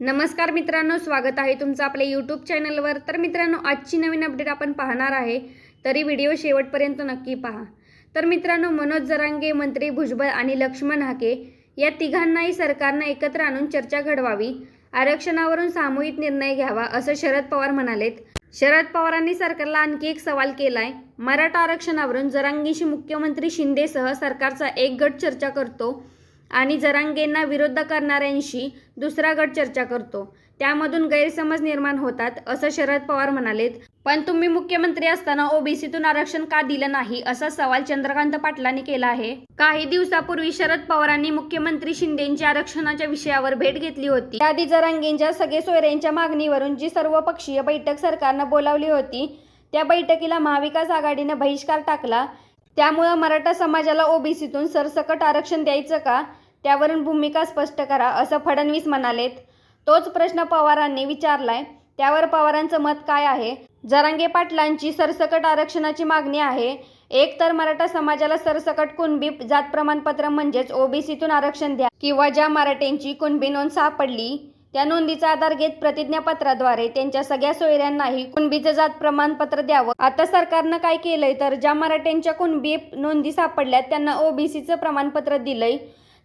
नमस्कार मित्रांनो स्वागत आहे तुमचं आपल्या यूट्यूब चॅनलवर तर मित्रांनो आजची नवीन अपडेट आपण पाहणार आहे. तरी व्हिडिओ शेवटपर्यंत नक्की पहा. तर मित्रांनो मनोज जरांगे मंत्री भुजबळ आणि लक्ष्मण हाके या तिघांनाही सरकारनं एकत्र आणून चर्चा घडवावी आरक्षणावरून सामूहिक निर्णय घ्यावा असं शरद पवार म्हणालेत. शरद पवारांनी सरकारला आणखी एक सवाल केलाय. मराठा आरक्षणावरून जरांगीशी मुख्यमंत्री शिंदेसह सरकारचा एक गट चर्चा करतो. आणि जरांगेंना विरोध करणाऱ्यांशी दुसरा गट चर्चा करतो. त्यामधून गैरसमज निर्माण होतात असं शरद पवार म्हणालेत. पण तुम्ही मुख्यमंत्री असताना ओबीसीतून आरक्षण का दिलं नाही असा सवाल चंद्रकांत पाटलांनी केला आहे. काही दिवसापूर्वी शरद पवारांनी मुख्यमंत्री शिंदेची आरक्षणाच्या विषयावर भेट घेतली होती. त्याआधी जरांगेंच्या सगळे सोयऱ्यांच्या मागणीवरून जी सर्वपक्षीय बैठक सरकारनं बोलावली होती त्या बैठकीला महाविकास आघाडीनं बहिष्कार टाकला. त्यामुळं मराठा समाजाला ओबीसीतून सरसकट आरक्षण द्यायचं का? त्यावरून भूमिका स्पष्ट करा असं फडणवीस म्हणालेत. तोच प्रश्न पवारांनी विचारलाय त्यावर पवारांचं मत काय आहे? जरांगे पाटलांची सरसकट आरक्षणाची मागणी आहे. एक तर मराठा समाजाला सरसकट कुणबी जात प्रमाणपत्र म्हणजेच ओबीसीतून आरक्षण द्या. किंवा ज्या मराठ्यांची कुणबी नोंद सापडली त्या नोंदीचा आधार घेत प्रतिज्ञापत्राद्वारे त्यांच्या सगळ्या सोयऱ्यांनाही कुणबीचं जात प्रमाणपत्र द्यावं. आता सरकारनं काय केलंय? तर ज्या मराठ्यांच्या कुणबी नोंदी सापडल्यात त्यांना ओबीसीचं प्रमाणपत्र दिलंय.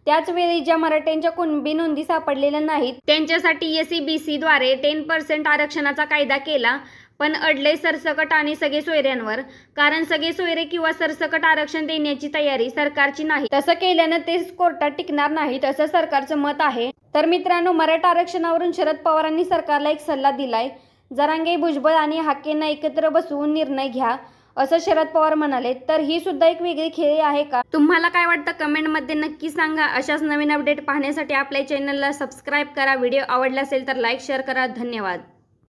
त्याच वेळी ज्या मराठ्यांच्या कुणबी नोंदी सापडलेल्या नाहीत त्यांच्यासाठी एस बी द्वारे टेन पर्सेंट आरक्षणाचा कायदा केला पण अडले सरसकट आणि सगळे सोयऱ्यांवर कारण सगळे सोयरे किंवा सरसकट आरक्षण देण्याची तयारी सरकारची नाही. तसं केल्यानं ते कोर्टात टिकणार नाहीत असं सरकारचं मत आहे. तर मित्रांनो मराठा आरक्षणावरून शरद पवारांनी सरकारला एक सल्ला दिलाय. जरांगे भुजबळ आणि हाकेंना एकत्र बसवून निर्णय घ्या. असं शरद पवार म्हणाले तर ही सुद्धा एक वेगळी खेळी आहे का? तुम्हाला काय वाटतं? कमेंटमध्ये नक्की सांगा. अशाच नवीन अपडेट पाहण्यासाठी आपल्या चॅनलला सबस्क्राईब करा. व्हिडिओ आवडला असेल तर लाईक शेअर करा. धन्यवाद.